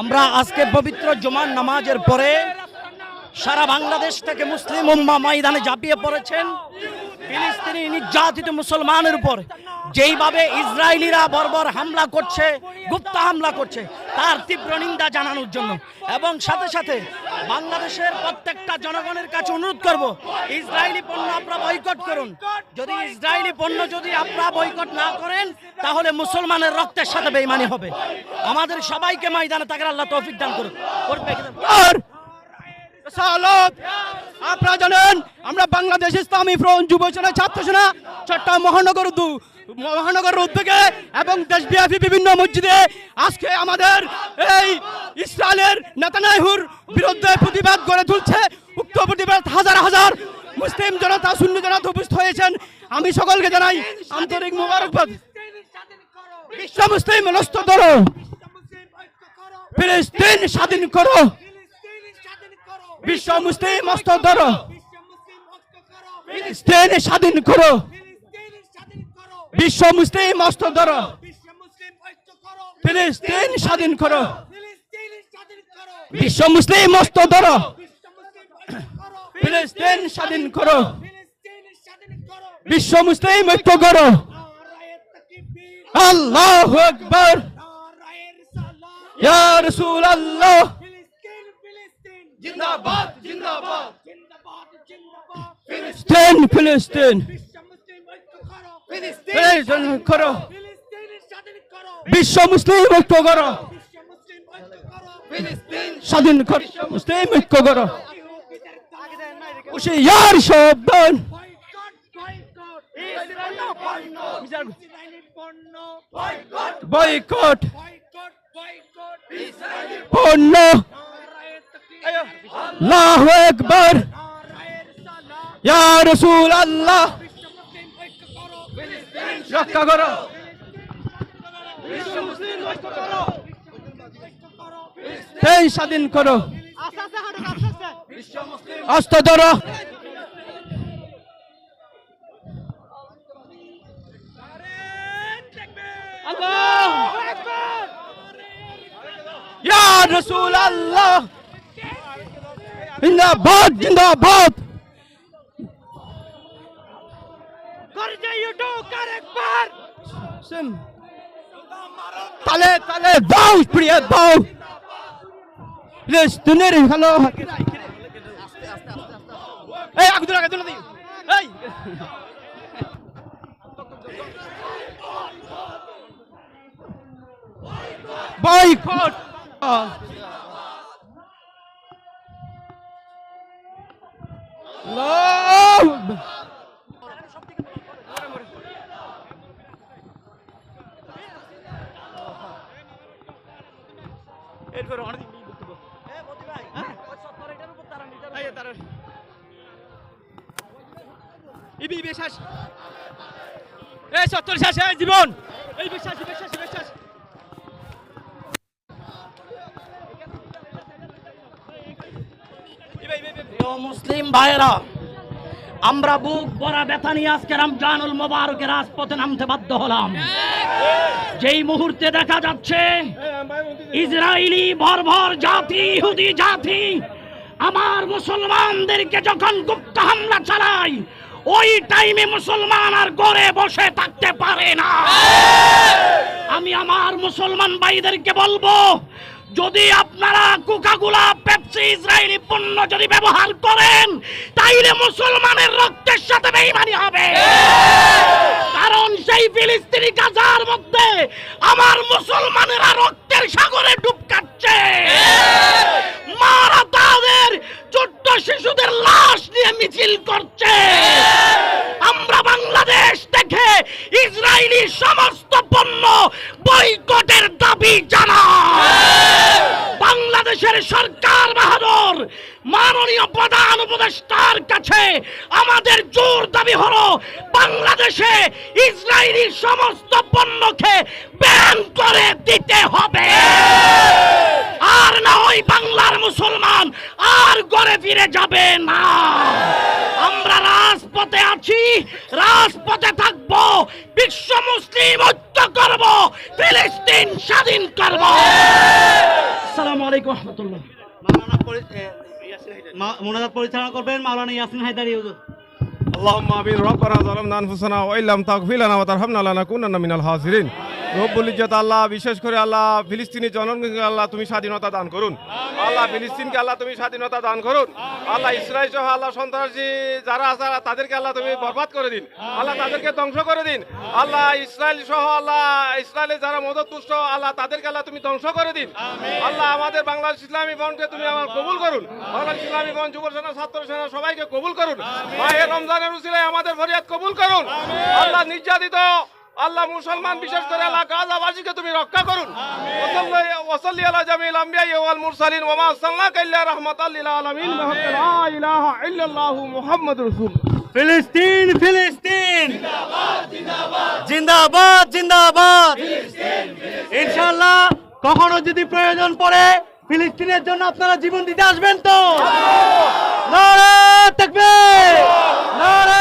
আমরা আজকে পবিত্র জুমার নামাজের পরে সারা বাংলাদেশ থেকে মুসলিম উম্মা ময়দানে ঝাঁপিয়ে পড়েছেন। ফিলিস্তিনি নির্যাতিত মুসলমানের উপর যেইভাবে ইসরায়েলিরা বর্বর হামলা করছে, গুপ্ত হামলা করছে, তার তীব্র নিন্দা জানানোর জন্য। এবং সাথে সাথে বাংলাদেশের প্রত্যেকটা জনগণের কাছে অনুরোধ করব, ইসরায়েলি পণ্য আপনারা বয়কট করুন। যদি ইসরায়েলি পণ্য যদি আপনারা বয়কট না করেন, তাহলে মুসলমানের রক্তের সাথে বেইমানি হবে। আমাদের সবাইকে ময়দানে তাকে আল্লাহ তৌফিক দান করুন করবে সালাত। আপনারা জানেন, আমরা বাংলাদেশ ইসলামী ফ্রন্ট যুব সেনা ছাত্র সেনা, চট্টগ্রাম মহানগর উদ্যোগ, মহানগর উদ্যোগে এবং দেশব্যাপী বিভিন্ন মসজিদে আজকে আমাদের এই ইসরায়েলের নেতানাহুর বিরুদ্ধে প্রতিবাদ গড়ে তুলছে। উক্ত প্রতিবাদ হাজার হাজার মুসলিম জনতা, শূন্য জনতা উপস্থিত হয়েছেন। আমি সকলকে জানাই আন্তরিক মুবারকবাদ। বিশ্ব মুসলিম নষ্ট ধরো। ফিলিস্তিন স্বাধীন করো। বিশ্ব মুসলিম অস্ত্র ধরো। ফিলিস্তিন স্বাধীন করো। বিশ্ব মুসলিম অস্ত্র ধরো। ফিলিস্তিন স্বাধীন করো। বিশ্ব মুসলিম অস্ত্র ধরো। ফিলিস্তিন স্বাধীন করো। বিশ্ব মুসলিম ঐক্য করো। আল্লাহ আকবার। ইয়া রাসূলুল্লাহ। জিন্দাবাদ জিন্দাবাদ ফিলিস্তিন ফিলিস্তিন ফিলিস্তিন করো বিশ্ব মুসলিম ঐক্য করো স্বাধীন করো মুসলিম ঐক্য করো হুশিয়ার সাবধান বয়কট পণ্য আল্লাহু আকবার। ইয়া রাসূল আল্লাহ রক্ষা করো। এই স্বাধীন করো। অস্ত্র ধরো। আল্লাহ ইয়া রাসূল আল্লাহ জিন্দাবাদ শুন। তালে তালে দাও প্রিয় দাও। ফিলিস্তিনের হ্যালো এই আগুন আগে তুলে দিই। এই। বয়কট। বিশ্বাস এই সত্তর শেষ জীবন। এই বিশ্বাস বিশ্বাস বিশ্বাস। মুসলিম ভাইয়েরা আমরা বুক ভরা ব্যথা নিয়ে আজকে রমজানুল মোবারকের রাজপথে নামতে বাধ্য হলাম। যেই মুহূর্তে দেখা যাচ্ছে ইসরায়েলি বর্বর জাতি, ইহুদি জাতি, আমার মুসলমানদেরকে যখন গুপ্ত হামলা চালায়, ওই টাইমে মুসলমান আর গড়ে বসে থাকতে পারে না। আমি আমার মুসলমান ভাইদেরকে বলব, যদি আপনারা কোকাগুলা পেপসি, ইসরায়েলি পণ্য যদি ব্যবহার করেন, তাইলে মুসলমানের রক্তের সাথে বেইমানি হবে। কারণ সেই ফিলিস্তিনি গাজার মধ্যে আমার মুসলমানেরা রক্তের সাগরে ডুব কাটছে। মারা তাদের ছোট্ট শিশুদের লাশ নিয়ে মিছিল করছে। আমরা বাংলাদেশ থেকে ইসরায়েলি সমস্ত পণ্য বয়কটের দাবি জানায়। বাংলাদেশের সরকার বাহাদুর, মাননীয় প্রধান উপদেষ্টার কাছে আমাদের জোর দাবি হলো, বাংলাদেশে ইসরায়েলি সমস্ত পণ্যকে ব্যান করে দিতে হবে। আর না ওই বাংলার মুসলমান আর গড়ে ফিরে যাবে না। আমরা রাজপথে আছি রাজপথে থাকব বিশ্ব মুসলিম ঐক্য করব ফিলিস্তিন স্বাধীন করব আসসালামু আলাইকুম রহমতুল্লাহ মাওলানা পরি- এ, মা- মোনাজাত পরিচালনা করবেন মাওলানা ইয়াসিন হায়দারি হুজুর اللهم امين ربنا ظلمنا انفسنا وان لم تغفر لنا وترحمنا لنكونن من الخاسرين রব্বুল ইজ্জত আল্লাহ বিশেষ করে আল্লাহ ফিলিস্তিনি জনগণকে আল্লাহ তুমি স্বাধীনতা দান করুন। আল্লাহ ফিলিস্তিনকে আল্লাহ তুমি স্বাধীনতা দান করুন। আল্লাহ ইসরায়েল সহ আল্লাহ সন্ত্রাসী যারা আছে তাদেরকে আল্লাহ তুমি বরবাদ করে দিন। আল্লাহ তাদেরকে ধ্বংস করে দিন। আল্লাহ ইসরায়েল সহ আল্লাহ ইসরায়েলে যারা মদত তুষ্ট আল্লাহ তাদেরকে আল্লাহ তুমি ধ্বংস করে দিন। আল্লাহ আমাদের বাংলাদেশ ইসলামী ফ্রন্টকে তুমি আমার কবুল করুন। বাংলাদেশ ইসলামী ফ্রন্ট যুব সেনা ছাত্র সেনা সবাইকে কবুল করুন। মাহে রমজানের উসিলায় আমাদের ফরিয়াদ কবুল করুন। আল্লাহ নির্যাতিত আল্লাহ মুসলমান, বিশেষ করে আল্লাহ তুমি রক্ষা করুন। আলা ফিলিস্তিন ফিলিস্তিন। জিন্দাবাদ জিন্দাবাদ। ইনশাআল্লাহ, কখনো যদি প্রয়োজন পড়ে, ফিলিস্তিনের জন্য আপনারা জীবন দিতে আসবেন তো। নারে নারে